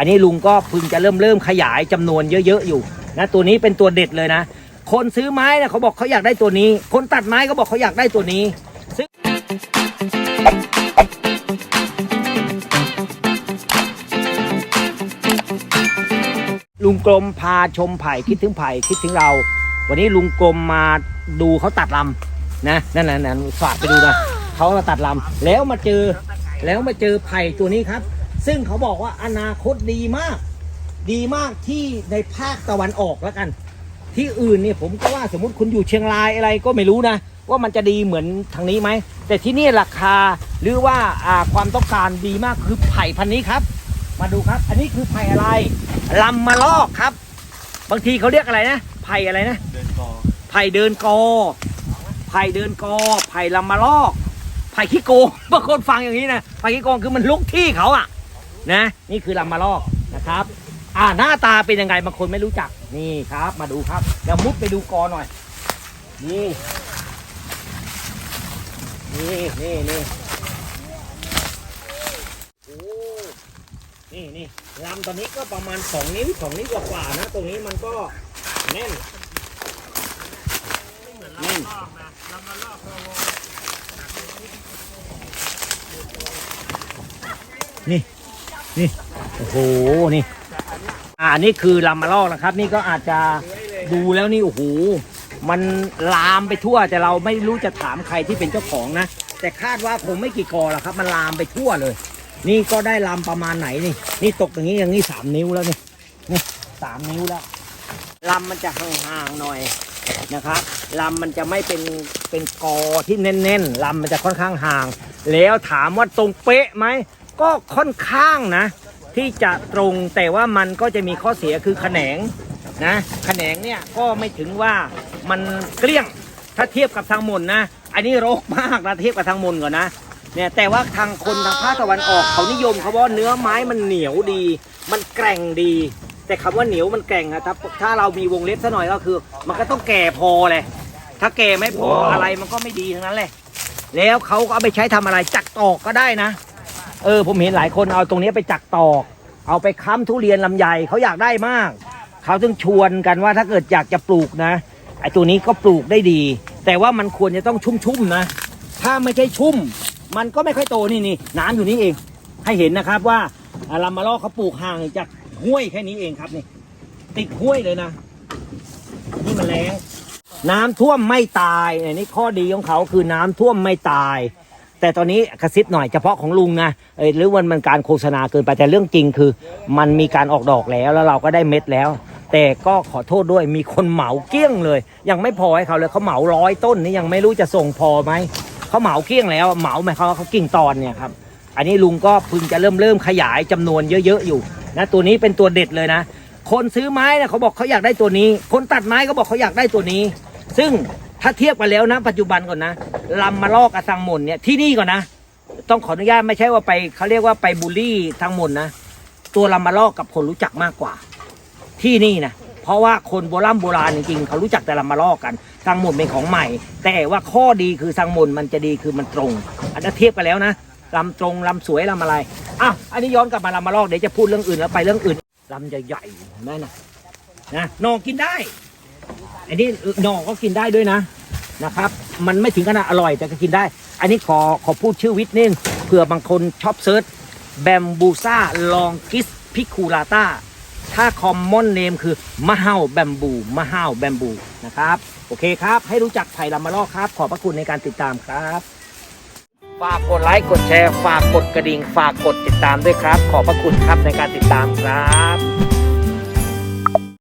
อันนี้ลุงก็พึงจะเริ่มเริ่มขยายจำนวนเยอะๆอยู่นะตัวนี้เป็นตัวเด็ดเลยนะ คนซื้อไม้นี่ยเขาบอกเขาอยากได้ตัวนี้ คนตัดไม้เขาบอกเขาอยากได้ตัวนี้ซึ่งลุงกลมพาชมไผ่คิดถึงไผ่คิดถึงเรา วันนี้ลุงกลมมาดูเขาตัดลำนะนั่นน่ะนั่นฝากไปดูนะเขามาตัดลำแล้วมาเจอแล้วมาเจอไผ่ตัวนี้ครับ ซึ่งเขาบอกว่าอนาคตดีมาก ดีมากที่ในภาคตะวันออกแล้วกัน ที่อื่นเนี่ยผมก็ว่าสมมติคุณอยู่เชียงรายอะไรก็ไม่รู้นะ ว่ามันจะดีเหมือนทางนี้ไหม แต่ที่นี่ราคาหรือว่าอ่าความต้องการดีมากคือไผ่พันธุ์นี้ครับ มาดูครับ อันนี้คือไผ่อะไรลำมะลอกครับ บางทีเขาเรียกอะไรนะไผ่อะไรนะเดินกอไผ่เดินกอไผ่เดินกอไผ่ลำมะลอกไผ่ขี้โกงบางคนฟังอย่างนี้นะไผ่ขี้โกงคือมันลุกที่เขาอะ นะ นี่คือลำมะลอกนะครับ อ่าหน้าตาเป็นยังไงบางคนไม่รู้จักนี่ครับ มาดูครับเดี๋ยวมุดไปดูกอหน่อย นี่ นี่นี่นี่โอ้นี่นี่ลำตอนนี้ก็ประมาณสองนิ้วสองนิ้วกว่าๆนะ ตรงนี้มันก็แน่นแน่นนี่ นี่ โอ้โห นี่ อ่านี่คือลำมะลอกนะครับ นี่ก็อาจจะดูแล้วนี่ โอ้โห มันลามไปทั่ว แต่เราไม่รู้จะถามใครที่เป็นเจ้าของนะ แต่คาดว่าคงไม่กี่กอหรอกครับ มันลามไปทั่วเลย นี่ก็ได้ลำประมาณไหนนี่ นี่ตกอย่างนี้อย่างนี้สามนิ้วแล้วนี่ นี่สามนิ้วแล้วลำมันจะห่างๆหน่อยนะครับลำมันจะไม่เป็นเป็นกอที่แน่นๆลำมันจะค่อนข้างห่าง แล้วถามว่าตรงเป๊ะไหม ก็ค่อนข้างนะ ที่จะตรงแต่ว่ามันก็จะมีข้อเสียคือแขนงนะแขนงเนี่ยก็ไม่ถึงว่ามันเกลี้ยงถ้าเทียบกับทางมนนะ อันนี้รคมากนะเทียบกับทางมนก่อนนะเนี่ยแต่ว่าทางคนทางภาคตะวันออกเขานิยมเขาว่าเนื้อไม้มันเหนียวดี มันแกร่งดี แต่คำว่าเหนียวมันแกร่งอะถ้าถ้าเรามีวงเล็บซะหน่อยก็คือ มันก็ต้องแก่พอเลยถ้าแก่ไม่พออะไรมันก็ไม่ดีทั้งนั้นแหละแล้วเขาก็เอาไปใช้ทำอะไรจักตอกก็ได้นะ เออผมเห็นหลายคนเอาตรงนี้ไปจักตอก เอาไปค้ำทุเรียนลำไยเขาอยากได้มาก เขาจึงชวนกันว่าถ้าเกิดอยากจะปลูกนะไอ้ตัวนี้ก็ปลูกได้ดี แต่ว่ามันควรจะต้องชุ่มๆนะ ถ้าไม่ใช่ชุ่ม มันก็ไม่ค่อยโตนี่นี่น้ำอยู่นี่เอง ให้เห็นนะครับว่าลำมะลอเขาปลูกห่างจากห้วยแค่นี้เองครับนี่ ติดห้วยเลยนะนี่มันแรงน้ำท่วมไม่ตายอันนี้ข้อดีของเขาคือน้ำท่วมไม่ตาย แต่ตอนนี้กระซิบหน่อยเฉพาะของลุงนะเอ้หรือวันมันการโฆษณาเกินไปแต่เรื่องจริงคือ มันมีการออกดอกแล้วแล้วเราก็ได้เม็ดแล้ว แต่ก็ขอโทษด้วยมีคนเหมาเกลี้ยงเลย ยังไม่พอให้เขาเลยเขาเหมาร้อยต้นนี่ยังไม่รู้จะส่งพอไหมเขาเหมาเกลี้ยงแล้วเหมาไหมเขามว่าเขากิ่งตอนเนี่ยครับอันนี้ลุงก็พึงจะเริ่มเริ่มขยายจำนวนเยอะๆอยู่นะตัวนี้เป็นตัวเด็ดเลยนะ คนซื้อไม้เนี่ยเขาบอกเขาอยากได้ตัวนี้ คนตัดไม้เขาบอกเขาอยากได้ตัวนี้ ซึ่ง ถ้าเทียบกันแล้วนะ ปัจจุบันก่อนนะลำมาลอกกับทางมนเนี่ยที่นี่ก่อนนะ ต้องขออนุญาตไม่ใช่ว่าไปเขาเรียกว่าไปบูลลี่ทางมนนะตัวลำมาลอกกับคนรู้จักมากกว่า ที่นี่นะเพราะว่าคนโบราณโบราณจริงๆเขารู้จักแต่ลำมาลอกกันทางมนเป็นของใหม่ แต่ว่าข้อดีคือทางมนมันจะดีคือมันตรงอันนั้เทียบกันแล้วนะลำตรงลำสวยลำอะไรอะอันนี้ย้อนกลับมาลำมาลอกเดี๋ยวจะพูดเรื่องอื่นแล้วไปเรื่องอื่นลำใหญ่ๆเห็นไหมนะนะนอกินได้ อันนี้หน่อก็กินได้ด้วยนะนะครับ มันไม่ถึงขนาดอร่อยแต่ก็กินได้ อันนี้ขอขอพูดชื่อวิทย์นึงเผื่อบางคนชอบเซิร์ชแบมบูซ่าลองกิสพิคูลาตาถ้าคอมมอนเนมคือมะเฮาแบมบูมะเฮาแบมบูนะครับ โอเคครับ ให้รู้จักไผ่ลำมะลอกครับ ขอบพระคุณในการติดตามครับ ฝากกดไลค์กดแชร์ ฝากกดกระดิ่ง ฝากกดติดตามด้วยครับ ขอบพระคุณครับในการติดตามครับ